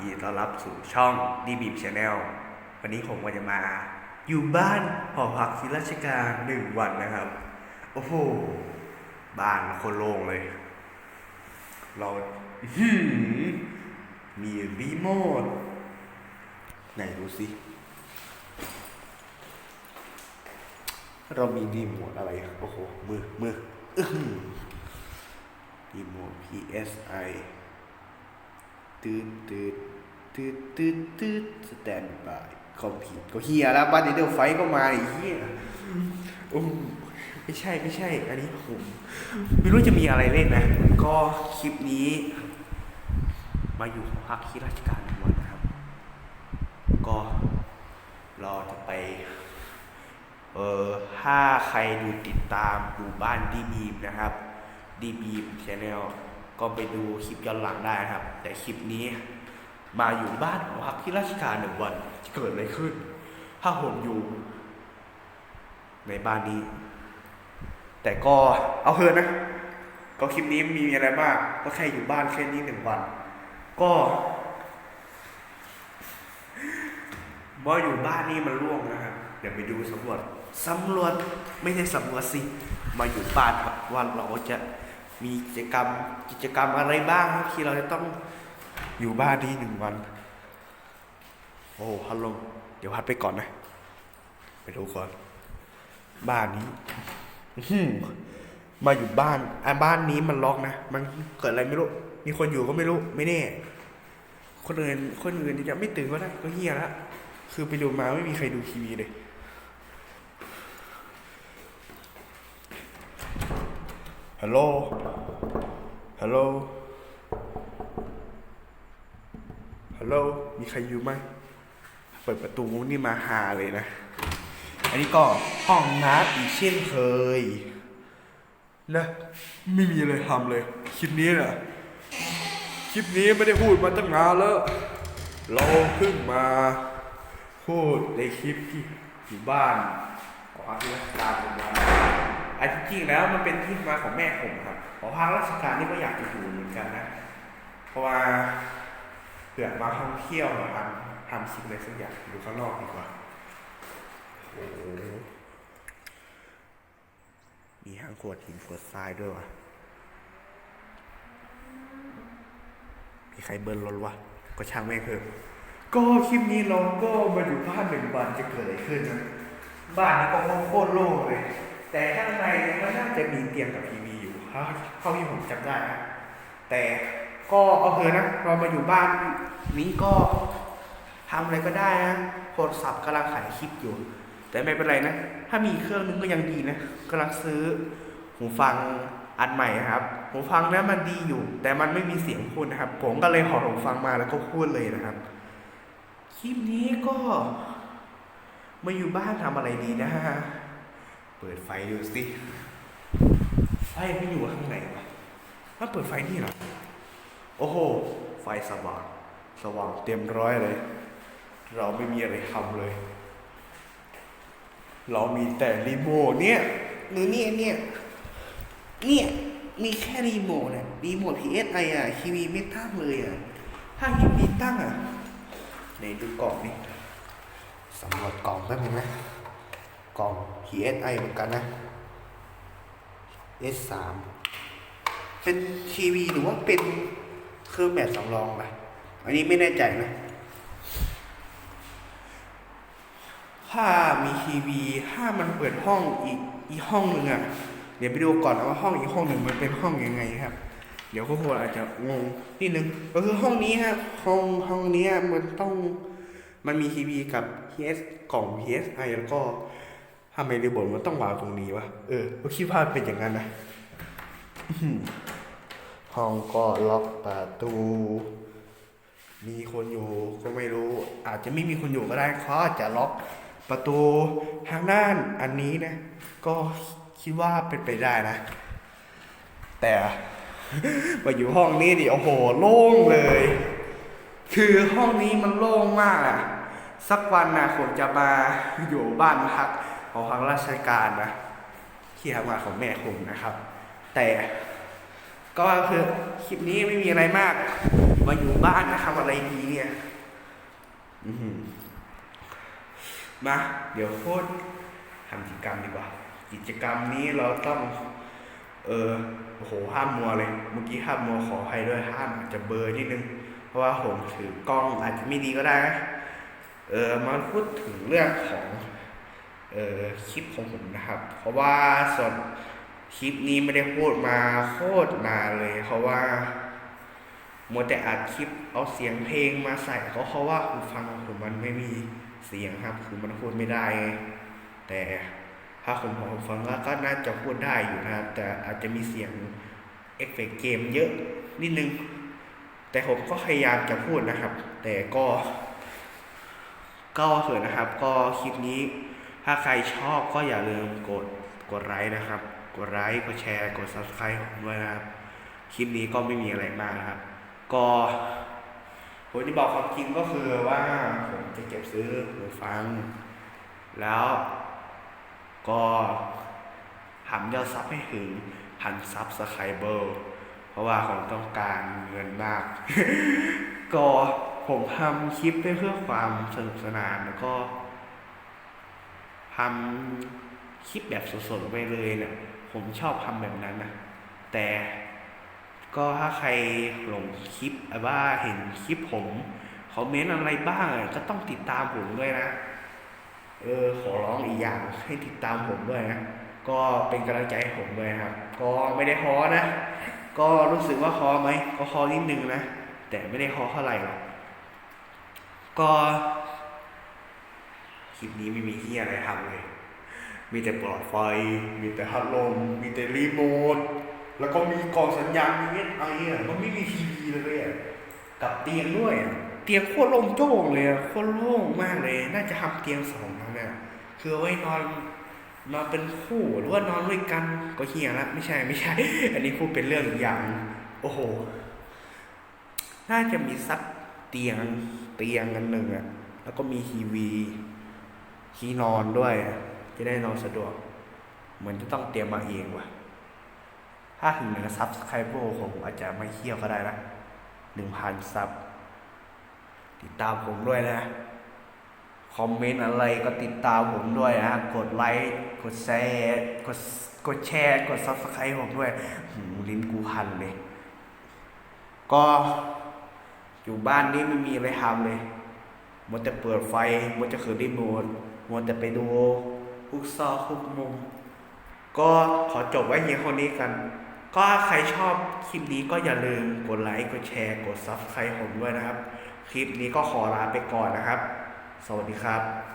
ยินดีต้อนรับสู่ช่องดีบีมชาแนลวันนี้ผมก็จะมา อยู่บ้านหอพักที่ราชการหนึ่งวันนะครับ โอ้โห บ้านคนโล่งเลย เราหือมีรีโมทไหนดูสิ เรามีรีโมทอะไร โอ้โห มือ มือรีโมท PSI ตืดตืด ตืดตืดตืดสแตนบายคอมพิวก็เฮียแล้วบ้านเดลไฟก็มาไอ้เฮียโอ้มไม่ใช่ไม่ใช่ อันนี้ผมไม่รู้จะมีอะไรเล่นนะ ก็คลิปนี้ มาอยู่หอพักที่ราชการวันนะครับ ก็เราจะไป เออถ้าใครดูติดตามดูบ้านดีบีมนะครับดีบีมชแนลก็ไปดูคลิปย้อนหลังได้นะครับ แต่คลิปนี้ มาอยู่บ้านหอพักที่ราชการหนึ่งวันจะเกิดอะไรขึ้น ถ้าผมอยู่ ในบ้านนี้ แต่ก็เอาเถอะนะ ก็คลิปนี้มีอะไรบ้างก็แค่อยู่บ้านแค่นี้หนึ่งวัน ก็ว่าอยู่บ้านนี่มันร่วงนะครับเดี๋ยวไปดูสำรวจสำรวจไม่ใช่สำรวจสิมาอยู่บ้านครับว่าเราจะมีกิจกรรมกิจกรรมอะไรบ้างครับที่เราจะต้อง อยู่บ้านนี้หนึ่งวัน โอ้ฮัลโหลเดี๋ยวพัดไปก่อนนะ ไปดูก่อน บ้านนี้มาอยู่บ้านอะบ้านนี้มันล็อกนะ มันเกิดอะไรไม่รู้ มีคนอยู่ก็ไม่รู้ ไม่แน่ คนอื่น คนอื่นจะไม่ตื่นก็ได้ ก็เฮียละ คือไปดูมาไม่มีใครดูทีวีเลย ฮัลโหล ฮัลโหล ฮัลโหล มีใครอยู่ไหม เปิดประตูนี่มาหาเลยนะ อันนี้ก็ห้องน้ำอีกเช่นเคยนะไม่มีอะไรทำเลย คลิปนี้น่ะคลิปนี้ไม่ได้พูดมาตั้งนานแล้ว เราเพิ่งมาพูดในคลิปที่อยู่บ้านของพักราชการเป็นวันอันที่จริงแล้วมันเป็นที่มาของแม่ผมครับหอพักราชการนี่ก็อยากจะอยู่เหมือนกันนะ เพราะว่า ผื่อมาท่องเที่ยวมาทำทำคลิปอะไรสักอย่างอยู่ข้างนอกดีกว่าโอ้มีทั้งขวดหินขวดทรายด้วยวะมีใครเบิร์นรถวะ ก็ช่างแม่งเถอะก็คลิปนี้เราก็มาอยู่บ้านหนึ่งวันจะเกิดอะไรขึ้นนะบ้านนี้ก็โคตรโล่งเลย แต่ข้างในมันน่าจะมีเตียงกับทีวีอยู่เท่าเท่าที่ผมจำได้นะแต่ ก็เอาเถอะนะ เรามาอยู่บ้านนี้ก็ทำอะไรก็ได้นะ โทรศัพท์กำลังขายคลิปอยู่ แต่ไม่เป็นไรนะ ถ้ามีเครื่องนึงก็ยังดีนะกำลังซื้อหูฟังอันใหม่นะครับ หูฟังนั้นมันดีอยู่ แต่มันไม่มีเสียงพูดนะครับ ผมก็เลยขอหูฟังมาแล้วก็พูดเลยนะครับ คลิปนี้ก็มาอยู่บ้านทำอะไรดีนะ เปิดไฟดูสิไฟไม่อยู่ข้างในวะมาเปิดไฟนี่หรอ โอ้โห ไฟสว่าง สว่างเต็มร้อยเลย เราไม่มีอะไรทำเลย เรามีแต่รีโมทเนี่ยหรือเนี่ยเนี่ยเนี่ยมีแค่รีโมทอะรีโมท PSI อะทีวีไม่ตั้งเลยอะ ถ้าทีวีตั้งอะในดูกล่องนี่สำรวจกล่องแป๊บนึงนะกล่อง PSI เหมือนกันนะ S3 เป็นทีวีหรือว่าเป็น เครื่องแบบสำรองปอันนี้ไม่แน่ใจนะ ถ้ามีทีวี ถ้ามันเปิดห้องอีกอีห้องหนึ่งอะ เดี๋ยวไปดูก่อนนะว่าห้องอีกห้องหนึ่งมันเป็นห้องยังไงครับ เดี๋ยวพวกคนอาจจะงงนิดนึง ก็คือห้องนี้ครับห้องห้องนี้มันต้องมันมีทีวีกับ PS กล่อง PSI แล้วก็ทำไมรีโมทมันต้องวางตรงนี้วะ เออก็คิดว่าเป็นอย่างนั้นนะ ห้องก็ล็อกประตู มีคนอยู่ก็ไม่รู้ อาจจะไม่มีคนอยู่ก็ได้เขาอาจจะล็อกประตูทางด้านอันนี้นะ ก็คิดว่าเป็นไปได้นะ แต่มาอยู่ห้องนี้ดิโอ้โหโล่งเลย คือห้องนี้มันโล่งมากอะสักวันนะผมจะมาอยู่บ้านพักของทางราชการนะที่ทำงานของแม่ผมนะครับ แต่ ก็คือคลิปนี้ไม่มีอะไรมาก มาอยู่บ้านนะทำอะไรดีเนี่ยมา เดี๋ยวพูดทำกิจกรรมดีกว่า กิจกรรมนี้เราต้อง เออโอ้โหห้ามมัวเลย เมื่อกี้ห้ามมัวขออภัยด้วยห้ามอาจจะเบอร์นิดนึง เพราะว่าผมถือกล้องอาจจะไม่ดีก็ได้นะเออมาพูดถึงเรื่องของ เออคลิปของผมนะครับ เพราะว่าส่วน คลิปนี้ไม่ได้พูดมาโคตรนานเลย เพราะว่ามัวแต่อัดคลิปเอาเสียงเพลงมาใส่ก็เพราะว่าหูฟังของผมมันไม่มีเสียงครับ คือมันพูดไม่ได้ แต่ถ้าผมพอฟังแล้วก็น่าจะพูดได้อยู่นะครับ แต่อาจจะมีเสียงเอฟเฟกต์เกมเยอะนิดนึง แต่ผมก็พยายามจะพูดนะครับ แต่ก็ ก็เถอะนะครับ ก็คลิปนี้ ถ้าใครชอบก็อย่าลืมกดกดไลค์นะครับ กดไลค์กดแชร์กด subscribe ผมด้วยนะครับ คลิปนี้ก็ไม่มีอะไรมากนะครับ ก็ผมจะบอกความจริงก็คือว่าผมจะเก็บซื้อหูฟัง แล้วก็ทำยอดซับให้ถึงพันซับสไครเบอร์เพราะว่าผมต้องการเงินมาก ก็ผมทำคลิปไปเพื่อความสนุกสนานแล้วก็ทำ คลิปแบบสดๆไปเลยเนี่ยผมชอบทำแบบนั้นนะแต่ก็ถ้าใครหลงคลิปว่าเห็นคลิปผมคอมเมนต์อะไรบ้างก็ต้องติดตามผมด้วยนะ เออขอร้องอีกอย่างให้ติดตามผมด้วยนะก็เป็นกำลังใจให้ผมด้วยครับ ก็ไม่ได้ฮอนะ ก็รู้สึกว่าฮอไหมก็ฮอนิดนึงนะแต่ไม่ได้ฮอเท่าไหร่หรอกก็คลิปนี้ไม่มีที่อะไรทำเลย มีแต่ปลอดไฟ มีแต่พัดลม มีแต่รีโมท แล้วก็มีกล่องสัญญาณมีเม็ดไออะ มันไม่มีทีวีเลยอะ กับเตียงด้วยอะเตียงโคตรโล่งโจ้งเลยอะ โคตรโล่งมากเลย น่าจะทำเตียงสองนะเนี่ยคือไว้นอนนอนเป็นคู่หรือว่านอนด้วยกันก็เฮียละไม่ใช่ไม่ใช่ อันนี้พูดเป็นเรื่องอย่าง โอ้โห น่าจะมีซักเตียงเตียงกันหนึ่งอะ แล้วก็มีทีวีที่นอนด้วยอะ จะได้นอนสะดวก เหมือนจะต้องเตรียมมาเองว่ะ ถ้าถึงหนึ่งซับสไครเบอร์ผมอาจจะไม่เที่ยวก็ได้นะหนึ่งพันซับ ติดตามผมด้วยนะ คอมเมนต์อะไรก็ติดตามผมด้วยนะ กดไลค์ กดแชร์ กด กดแชร์ กดซับสไครต์ผมด้วยหูลิ้นกูพันเลย ก็อยู่บ้านนี้ไม่มีอะไรทำเลย มัวแต่เปิดไฟ มัวจะขืนรีโมทมัวแต่ไปดู ทุกซอกทุกมุม ก็ขอจบไว้เพียงเท่านี้กัน ก็ใครชอบคลิปนี้ก็อย่าลืมกดไลค์ กดแชร์ กด Subscribe ผมด้วยนะครับ คลิปนี้ก็ขอลาไปก่อนนะครับ สวัสดีครับ